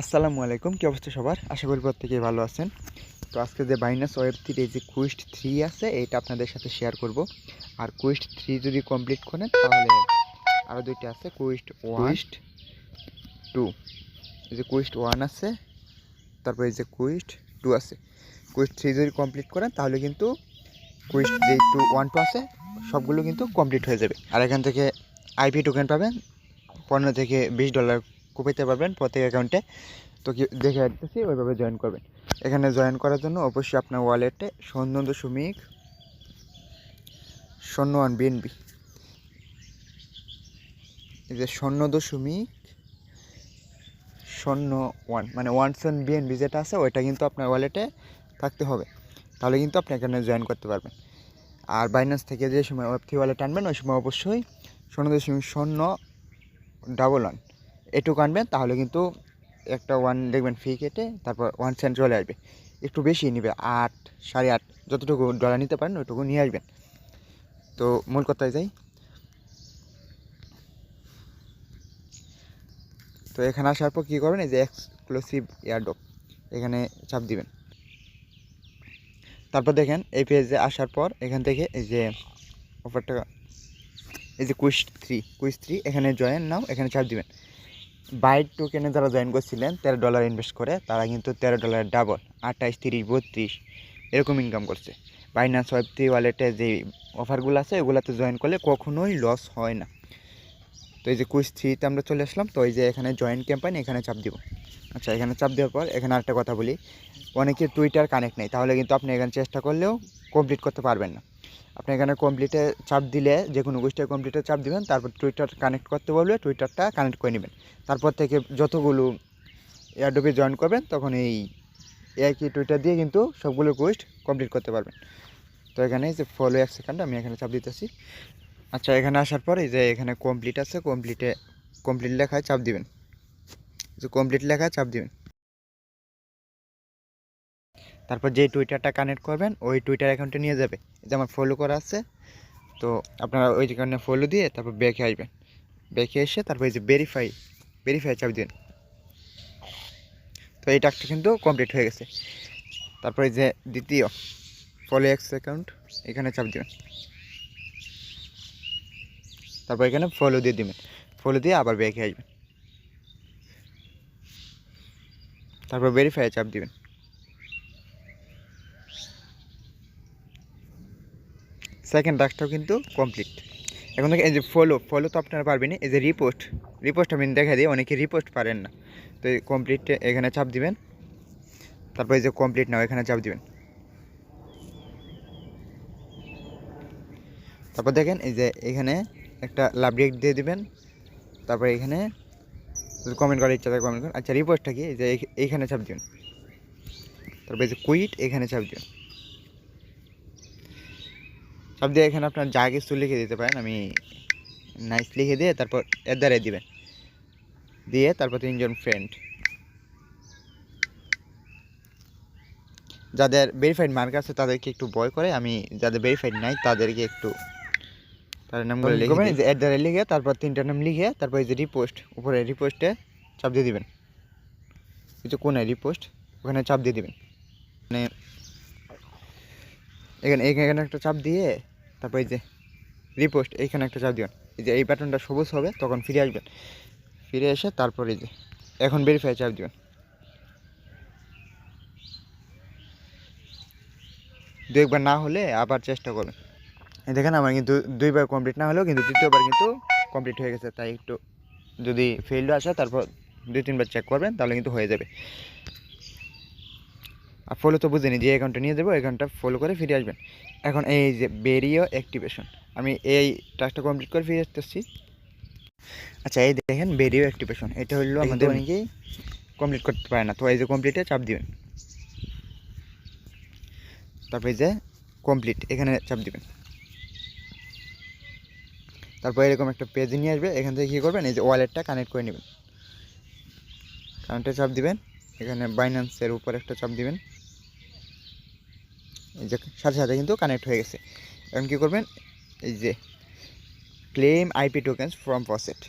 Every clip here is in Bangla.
আসসালামু আলাইকুম কী অবস্থা সবার? আশা করি প্রত্যেকেই ভালো আছেন। তো আজকে যে বাইনাস ওয়েব থ্রি এই যে কুইস্ট থ্রি আছে এইটা আপনাদের সাথে শেয়ার করব। আর কুইস্ট থ্রি যদি কমপ্লিট করেন তাহলে আরও দুইটা আছে কুইস্ট ওয়াস্ট টু এই যে কুইস্ট ওয়ান আছে তারপর এই যে কুইস্ট টু আছে। কুইস্ট থ্রি যদি কমপ্লিট করেন তাহলে কিন্তু কুইস্ট যে টু ওয়ান টু আছে সবগুলো কিন্তু কমপ্লিট হয়ে যাবে। আর এখান থেকে আইপি টোকেন পাবেন পনেরো থেকে বিশ ডলার পেতে পারবেন প্রত্যেক অ্যাকাউন্টে তো কি, দেখে রাখতেছি ওইভাবে জয়েন করবেন। এখানে জয়েন করার জন্য অবশ্যই আপনার ওয়ালেটে শূন্য দশমিক শূন্য ওয়ান বিএনবি এই যে শূন্য দশমিক শূন্য ওয়ান মানে ওয়ান সেভেন বিএনবি যেটা আছে, ওইটা কিন্তু আপনার ওয়ালেটে থাকতে হবে। তাহলে কিন্তু আপনি এখানে জয়েন করতে পারবেন। আর বাইন্যান্স থেকে যে সময় ওয়েব থ্রি ওয়ালেট আনবেন, ওই সময় অবশ্যই শূন্য দশমিক শূন্য ডাবল ওয়ান এটুকু আনবেন, তাহলে কিন্তু একটা ওয়ান দেখবেন ফি কেটে তারপর ওয়ান সেন্ট চলে আসবে। একটু বেশি নেবে, আট, সাড়ে আট, যতটুকু ডলার নিতে পারেন ওইটুকু নিয়ে আসবেন। তো মূল কথায় যাই। তো এখানে আসার পর কী করবেন, এই যে এক্সক্লুসিভ এয়ারডপ এখানে চাপ দিবেন। তারপর দেখেন, এই পেজে আসার পর এখান থেকে এই যে অফারটা এই যে কুইস থ্রি কুইস থ্রি এখানে জয়েন নাও, এখানে চাপ দিবেন। বাইট টোকেনে যারা জয়েন করছিলেন, তেরো ডলার ইনভেস্ট করে, তারা কিন্তু তেরো ডলার ডাবল আঠাইশ তিরিশ, বত্রিশ এরকম ইনকাম করছে। বাইনান্স ওয়েব থ্রি ওয়ালেটে যে অফারগুলো আছে, ওগুলোতে জয়েন করলে কখনোই লস হয় না। তো এই যে কুইস থ্রিতে আমরা চলে আসলাম, তো এই যে এখানে জয়েন্ট ক্যাম্পাইন এখানে চাপ দিব। আচ্ছা এখানে চাপ দেওয়ার পর এখানে আরেকটা কথা বলি। অনেকে টুইটার কানেক্ট নেই, তাহলে কিন্তু আপনি এখানে চেষ্টা করলেও কমপ্লিট করতে পারবেন না। আপনি এখানে কমপ্লিটে চাপ দিলে যে কোনো গোষ্ঠীর কমপ্লিটে চাপ দিবেন, তারপর টুইটার কানেক্ট করতে বলবে টুইটারটা কানেক্ট করে নেবেন। তারপর থেকে যতগুলো এয়ারডোপে জয়েন করবেন, তখন এই একই টুইটার দিয়ে কিন্তু সবগুলো কোয়েস্ট কমপ্লিট করতে পারবেন। তো এখানে যে ফলো এক সেকেন্ড আমি এখানে চাপ দিতেছি। আচ্ছা এখানে আসার পর এই যে এখানে কমপ্লিট আছে কমপ্লিটে কমপ্লিট লেখায় চাপ দিবেন। যে কমপ্লিট লেখায় চাপ দিবেন। তারপর যে টুইটারটা কানেক্ট করবেন, ওই টুইটার অ্যাকাউন্টে নিয়ে যাবে। যে আমার ফলো করা আছে, তো আপনারা ওই কারণে ফলো দিয়ে তারপর ব্যাকে আসবেন। ব্যাকে এসে তারপর এই যে ভেরিফাই ভেরিফাই চাপ দিবেন। তো এই টাকটা কিন্তু কমপ্লিট হয়ে গেছে। তারপরে যে দ্বিতীয় ফলো এক্স অ্যাকাউন্ট এখানে চাপ দিবেন। তারপর এখানে ফলো দিয়ে দিবেন। ফলো দিয়ে আবার ব্যাকে আসবেন। তারপর ভেরিফাই চাপ দিবেন। সেকেন্ড টাস্কটাও কিন্তু কমপ্লিট এখন থেকে এই যে ফলো ফলো তো আপনারা পারবেন এই যে রিপোস্ট রিপোস্ট আমি দেখা দিই, অনেকে রিপোস্ট পারেন না। তো কমপ্লিট এখানে চাপ দিবেন। তারপর এই যে কমপ্লিট নাও এখানে চাপ দিবেন। তারপর দেখেন এই যে এখানে একটা লাভ দিয়ে দিবেন। তারপর এখানে কমেন্ট করার ইচ্ছা থাকে কমেন্ট করুন আচ্ছা রিপোর্টটা কি? যে এইখানে চাপ দিবেন তারপর যে কুইট এখানে চাপ দিবেন চাপ দিয়ে এখানে আপনার যা কিছু লিখে দিতে পারেন, আমি নাইস লিখে দিয়ে তারপর এর দ্বারাই দিবেন। দিয়ে তারপর তিনজন ফ্রেন্ড যাদের ভেরিফাইড মার্ক আছে, তাদেরকে একটু বয় করে, আমি যাদের ভেরিফাইড নাই, তাদেরকে একটু তাদের নামগুলো লিখে দিই। এর দ্বারা লিখে তারপর তিনটা নাম লিখে তারপর এই যে রিপোস্ট উপরে রিপোস্টে চাপ দিয়ে দিবেন। এই যে কোনায় রিপোস্ট ওখানে চাপ দিয়ে দিবেন। মানে এখানে এখানে একটা চাপ দিয়ে তারপর এই যে রিপোস্ট এইখানে একটা চাপ দিবেন। এই যে এই বাটনটা সবুজ হবে তখন ফিরে আসবেন। ফিরে এসে তারপর এই যে এখন ভেরিফাই চাপ দিবেন। দু একবার না হলে আবার চেষ্টা করবেন। দেখেন আমার কিন্তু দুইবার কমপ্লিট না হলেও কিন্তু তৃতীয়বার কিন্তু কমপ্লিট হয়ে গেছে। তাই একটু যদি ফেলও আসে তারপর দুই তিনবার চেক করবেন তাহলে কিন্তু হয়ে যাবে। আর ফলো তো বুঝিনি যে অ্যাকাউন্টটা নিয়ে যাব অ্যাকাউন্টটা ফলো করে ফিরে আসবেন। এখন এই যে বেরিও অ্যাক্টিভেশন আমি এই টাস্কটা কমপ্লিট করে ফিরে আসতেছি। আচ্ছা এই দেখেন বেরিও অ্যাক্টিভেশন এটা হলো আমাদের অনেকেই কমপ্লিট করতে পারে না। তো এই যে কমপ্লিটে চাপ দিবেন। তারপর এই যে কমপ্লিট এখানে চাপ দিবেন। তারপর এরকম একটা পেজ নিয়ে আসবে, এখান থেকে কী করবেন, এই যে ওয়ালেটটা কানেক্ট করে নেবেন। কানেক্টে চাপ দিবেন, এখানে বাইন্যান্সের উপর একটা চাপ দিবেন। এই যে সাথে সাথে কিন্তু কানেক্ট হয়ে গেছে। এখন কী করবেন, এই যে claim IP tokens from faucet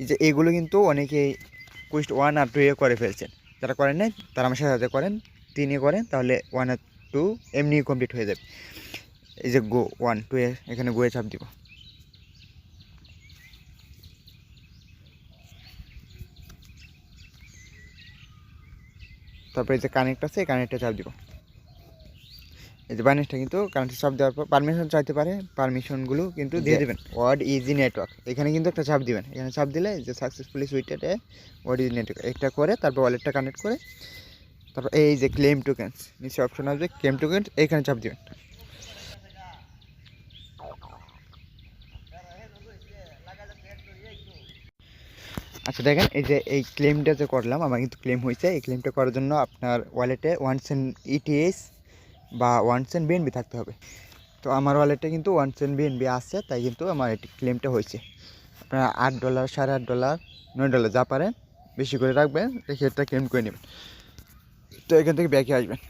এই যে এগুলো কিন্তু অনেকেই কুইস্ট ওয়ান আর টু এ করে ফেলছেন। যারা করেন নাই, তারা আমার সাথে সাথে করেন, তিনে করেন, তাহলে ওয়ান আর টু এমনি কমপ্লিট হয়ে যাবে। এই যে গো ওয়ান টু এখানে গোয়ে চাপ দিব। তারপরে যে কানেক্ট আছে এই কানেক্টে চাপ দিব। এই যে বানিশটা কিন্তু কানেক্টে চাপ দেওয়ার পর পারমিশন চাইতে পারে পারমিশনগুলো কিন্তু দিয়ে দেবেন। ওয়ার্ড ইজি নেটওয়ার্ক এখানে কিন্তু একটা চাপ দিবেন। এখানে চাপ দিলে যে সাকসেসফুলি সুইটেডে ওয়ার্ড ইজি নেটওয়ার্ক একটা করে তারপর ওয়ালেটটা কানেক্ট করে তারপর এই যে ক্লেম টোকেন্স নিচে অপশন আসবে ক্লেম টোকেন্স এইখানে চাপ দিবেন। আচ্ছা দেখেন, এই যে এই ক্লেমটা যে করলাম, আমার কিন্তু ক্লেম হয়েছে। এই ক্লেমটা করার জন্য আপনার ওয়ালেটে ওয়ান সেন্ট ইটিএস বা ওয়ান সেন্ট বিএনবি থাকতে হবে। তো আমার ওয়ালেটে কিন্তু ওয়ান সেন্ট বিএনবি আছে, তাই কিন্তু আমার এটি ক্লেমটা হয়েছে। আপনারা আট ডলার সাড়ে আট ডলার নয় ডলার যা পারেন, বেশি করে রাখবেন, রেখে এটা ক্লেম করে নেবেন। তো এখান থেকে ব্যাকে আসবেন।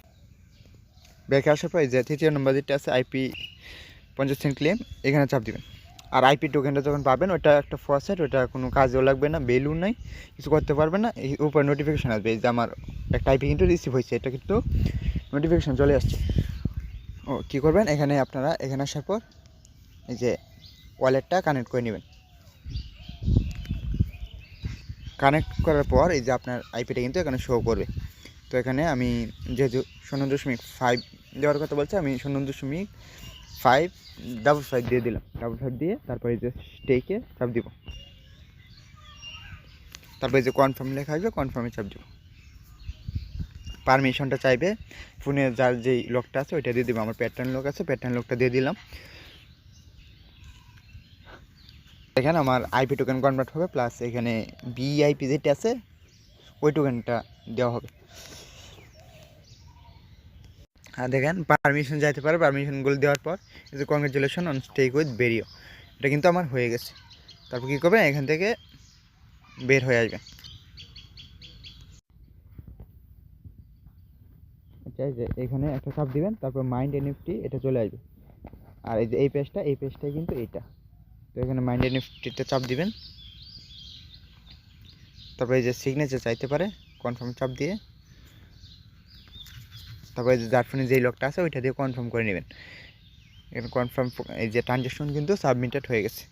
ব্যাকে আসার পর এই যে তৃতীয় নম্বর যেটা আছে আইপি পঞ্চাশ সেন্ট ক্লেম এখানে চাপ দিবেন। আর আইপি টোকেনটা যখন পাবেন ওটা একটা ফসেট ওটা কোনো কাজেও লাগবে না বেলু নাই, কিছু করতে পারবে না, এই উপরে নোটিফিকেশান আসবে, এই যে আমার একটা আইপি কিন্তু রিসিভ হয়েছে, এটা কিন্তু নোটিফিকেশান চলে আসছে। ও, কী করবেন? এখানে আপনারা, এখানে আসার পর, এই যে ওয়ালেটটা কানেক্ট করে নেবেন। কানেক্ট করার পর, এই যে আপনার আইপিটা কিন্তু এখানে শো করবে। তো এখানে আমি যেহেতু শূন্য দশমিক ফাইভ দেওয়ার কথা বলছে, আমি শূন্য দশমিক ফাইভ ডাবল ফাইভ দিয়ে দিলাম। ডাবল ফাইভ দিয়ে তারপরে যে স্টেকে চাপ দিব। তারপরে যে কনফার্ম লেখা আসবে কনফার্মে চাপ দিব। পারমিশনটা চাইবে ফোনে যার যেই লকটা আছে ওইটা দিয়ে দিব। আমার প্যাটার্ন লক আছে প্যাটার্ন লকটা দিয়ে দিলাম। এখানে আমার আইপি টোকেন কনভার্ট হবে প্লাস এখানে বিআইপি যেটা আছে, ওই টোকেনটা দেওয়া হবে। আর দেখেন পারমিশন যাইতে পারে পারমিশনগুলো দেওয়ার পর, এই যে কংগ্রেচুলেশন অন স্টেক উইথ বেরিও এটা কিন্তু আমার হয়ে গেছে। তারপর কী করবেন? এখান থেকে বের হয়ে আসবেন। আচ্ছা এই যে এখানে একটা চাপ দিবেন, তারপর মাইন্ড এনএফটি এটা চলে আসবে। আর এই যে এই পেজটা এই পেজটাই কিন্তু এইটা তো এখানে মাইন্ড এনএফটিটা চাপ দিবেন। তারপরে এই যে সিগনেচার চাইতে পারে কনফার্ম চাপ দিয়ে। তারপরে যার ফোনে যেই লকটা আছে, ওইটা দিয়ে কনফার্ম করে নেবেন। এখন কনফার্ম এই যে ট্রানজ্যাকশন কিন্তু সাবমিটেড হয়ে গেছে।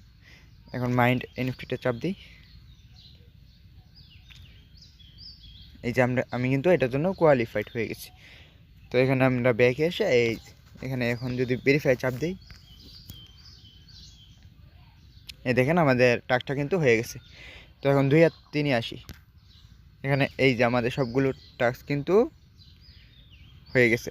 এখন মাইন্ড এনএফটিটা চাপ দিই। এই যে আমরা, আমি কিন্তু এটার জন্য কোয়ালিফাইড হয়ে গেছি। তো এখানে আমরা ব্যাকে এসে এই, এখানে এখন যদি ভেরিফাই চাপ দিই, এই দেখেন আমাদের টাকটা কিন্তু হয়ে গেছে। তো এখন দুই আর তিনে আসি। এখানে এই যে আমাদের সবগুলো টাস্ক কিন্তু হয়ে গেছে।